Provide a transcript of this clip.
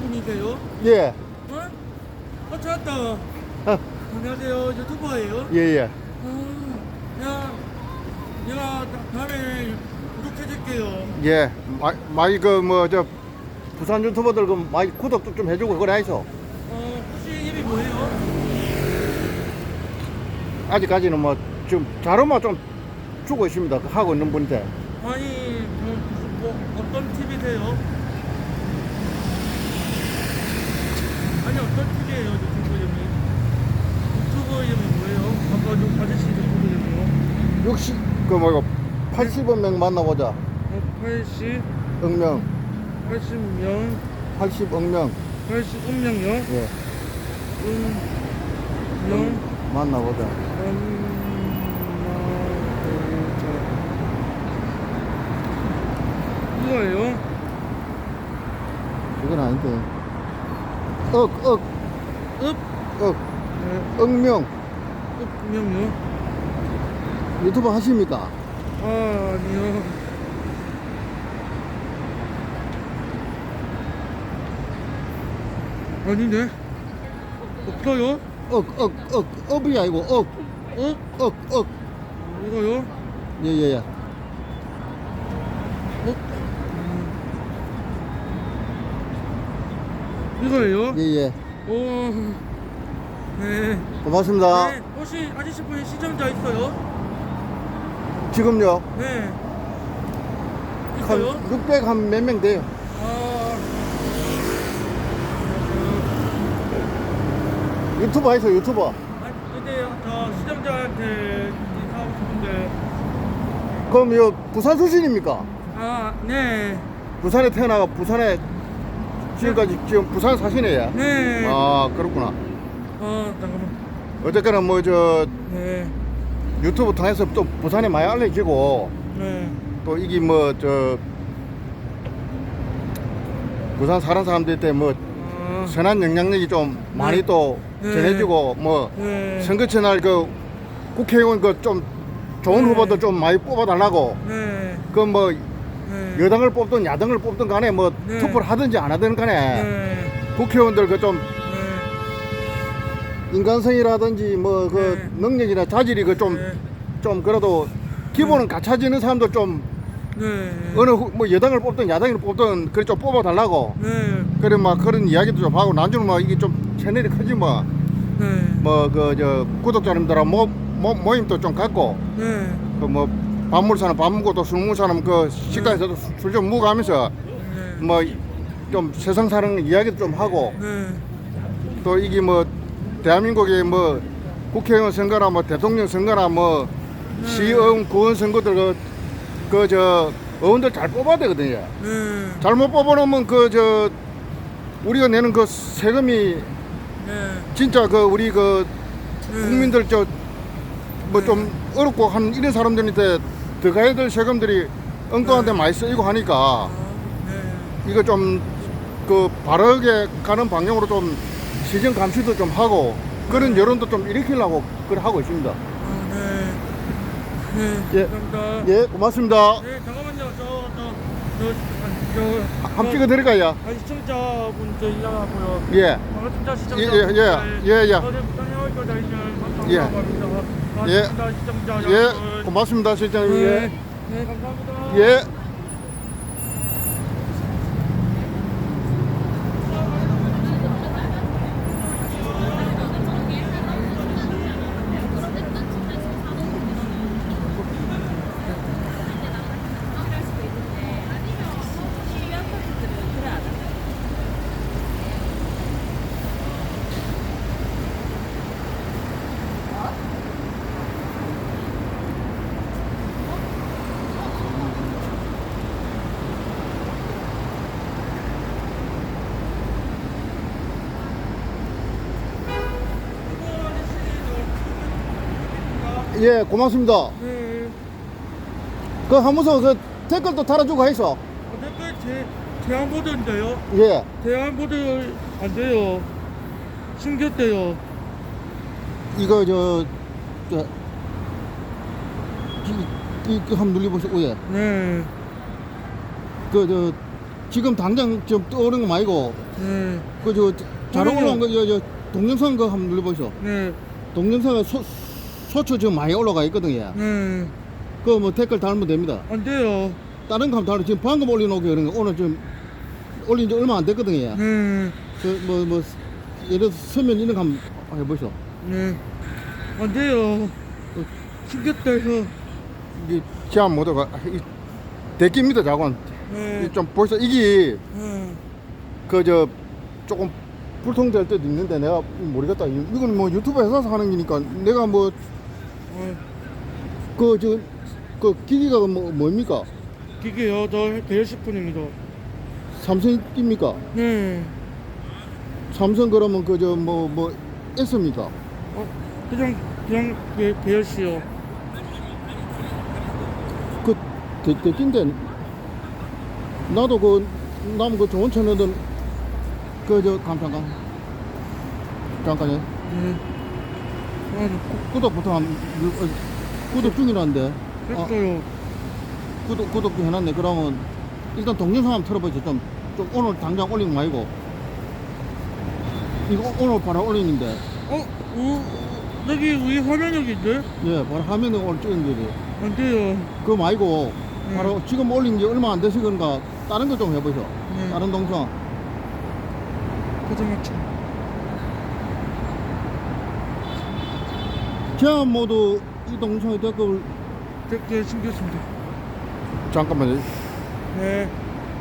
분이세요? 예, 어? 어, 찾았다. 어, 안녕하세요. 유튜버예요? 예, 예. 아, 야, 내가 다- 다음에 구독해줄게요. 예. 마, 많이 그, 뭐, 저, 부산 유튜버들 그 많이 구독도 좀 해주고 그래 해서 어, 혹시 이름이 뭐예요? 아직까지는 뭐, 지금 자료만 좀 주고 있습니다. 그 하고 있는 분인데. 아니, 저 무슨 뭐 어떤 TV세요? 아니 어떤 TV예요, 유튜브 이름이? 유튜브 이름이 뭐예요? 아까 좀 아저씨 유튜브 이름이요? 60, 그 뭐고, 80원 명 만나보자. 어, 80, 억명, 80명, 80 억명. 80음명요? 예, 음 명, 만나보자. 만나보자. 이거예요? 그건 아닌데. 억, 억, 읍, 억, 네, 억명. 읍명요? 유튜브 하십니까? 아, 아니요. 아닌데? 없어요? 억, 억, 억, 업이 아니고 억, 어? 억, 억. 이거요? 예, 예, 예. 어? 음. 이거예요? 예, 예. 오, 네. 고맙습니다. 네. 혹시 아저씨 분이 시청자 있어요? 지금요, 네. 한 있어요? 600 한 몇 명 돼요. 아, 유튜버 하세요, 유튜버. 아니, 근데 저 시청자한테 인사하고 싶은데. 그럼 요 부산 출신입니까? 아, 네. 부산에 태어나가 부산에 지금까지 지금 부산 사시네요. 네. 아 그렇구나. 어, 잠깐만. 어쨌거나 뭐 저 네. 유튜브 통해서 또 부산에 많이 알려지고 네. 또 이게 뭐 저 부산 사는 사람들한테 뭐 아, 선한 영향력이 좀 많이 또 네. 전해지고 뭐 네. 선거철 날그 국회의원 그 좀 좋은 네. 후보도 좀 많이 뽑아달라고 네. 그 뭐 네. 여당을 뽑든 야당을 뽑든 간에 뭐 네. 투표를 하든지 안 하든 간에 네. 국회의원들 그좀 네. 인간성이라든지 뭐그 네. 능력이나 자질이 그 좀좀 네. 그래도 기본은 갖춰지는 사람도 좀 네. 어느 후- 뭐 여당을 뽑든 야당을 뽑든 그래 좀 뽑아달라고 네. 그래 막 그런 이야기도 좀 하고 나중에 뭐 이게 좀 채널이 크지 뭐뭐그 네. 저 구독자님들하고 모, 모, 모임도 좀 갖고 네. 그뭐 밥 먹을 사람 밥 먹고 또 술 먹을 사람 그 식당에서도 술 좀 먹고 하면서 네. 뭐좀 세상 사는 이야기도 좀 하고 네. 또 이게 뭐 대한민국의 뭐 국회의원 선거나 뭐 대통령 선거나 뭐 시의원 구원 선거들 그저 의원들 잘 뽑아야 되거든요. 네. 잘못 뽑아놓으면 그 저 우리가 내는 그 세금이 네. 진짜 그 우리 그 네. 국민들 저 뭐 좀 어렵고 한 이런 사람들한테 더 가야 될 세금들이 엉뚱한데 많이 쓰이고 하니까 아, 네. 이거 좀 그 바르게 가는 방향으로 좀 시정 감시도 좀 하고 그런 여론도 좀 일으키려고 그래 하고 있습니다. 아, 네. 네. 예. 감사합니다. 예, 고맙습니다. 네, 잠깐만요. 저, 저, 저, 저, 함 찍어 드릴까요? 아, 시청자분 저 일하고요. 예. 반갑습니다, 시청자. 예, 예, 예, 예, 예. 어제 부산에 거다 있는 예. 감사합니다. 예. 반갑습니다, 시청자 예, 여러분. 고맙습니다, 실장님. 네. 예. 네, 감사합니다. 예. 예, 고맙습니다. 네. 그 하면서 그 댓글도 달아주고 해서. 어, 댓글 제, 제안보드인데요. 예. 제안보드 안 돼요. 숨겼대요. 이거 저, 저, 이, 이, 그 한번 눌려보시고, 예. 네. 그, 저, 지금 당장 좀 떠오르는 거 말고, 네. 그, 저, 잘. 올라온 거, 저, 저, 동영상 그 한번 눌러보시오. 네. 동영상에 소, 소초 지금 많이 올라가 있거든, 요 네. 그뭐 댓글 달면 됩니다. 안 돼요. 다른 거 하면 달아. 지금 방금 올려놓은 게 그런 거. 오늘 좀 올린 지 얼마 안 됐거든, 요 네. 그, 뭐, 뭐, 예를 들어서 서면 이런 거 한번 해보시오. 네. 안 돼요. 숨겼다 해서. 이게 제안 모드가, 이, 대기입니다, 자관. 네. 좀 벌써 이게 네. 그 저 조금 불통될 때도 있는데 내가 모르겠다. 이- 이건 뭐 유튜브 회사에서 하는 거니까 내가 뭐 네. 그 저 그 기기가 뭐 뭡니까? 기계요. 저 대여식분입니다. 삼성입니까? 네. 삼성 그러면 그 저 뭐 뭐 S입니까? 어, 그냥, 그냥 배, 배열씨요. 그 대, 대기인데 나도 그 남은 그 좋은 채널은 그저 잠깐만 잠깐요. 네. 아, 구- 구독부터 한 눌- 어, 구독 중이라는데 아, 됐어요. 구독 구독도 해놨네. 그러면 일단 동영상 한번 틀어보죠. 좀, 좀 오늘 당장 올린 거 말고 이거 오늘 바로 올리는데 어? 우, 여기 위 화면 여기인데? 예 바로 화면에 오늘 찍은 거지. 안 돼요. 그거 말고 네. 바로 지금 올린 지 얼마 안 돼서 그런가 다른 거 좀 해보죠. 네. 다른 동상 고생했죠. 제한 모두 이 동상에 댓글 댓글 숨겼습니다. 잠깐만요. 네.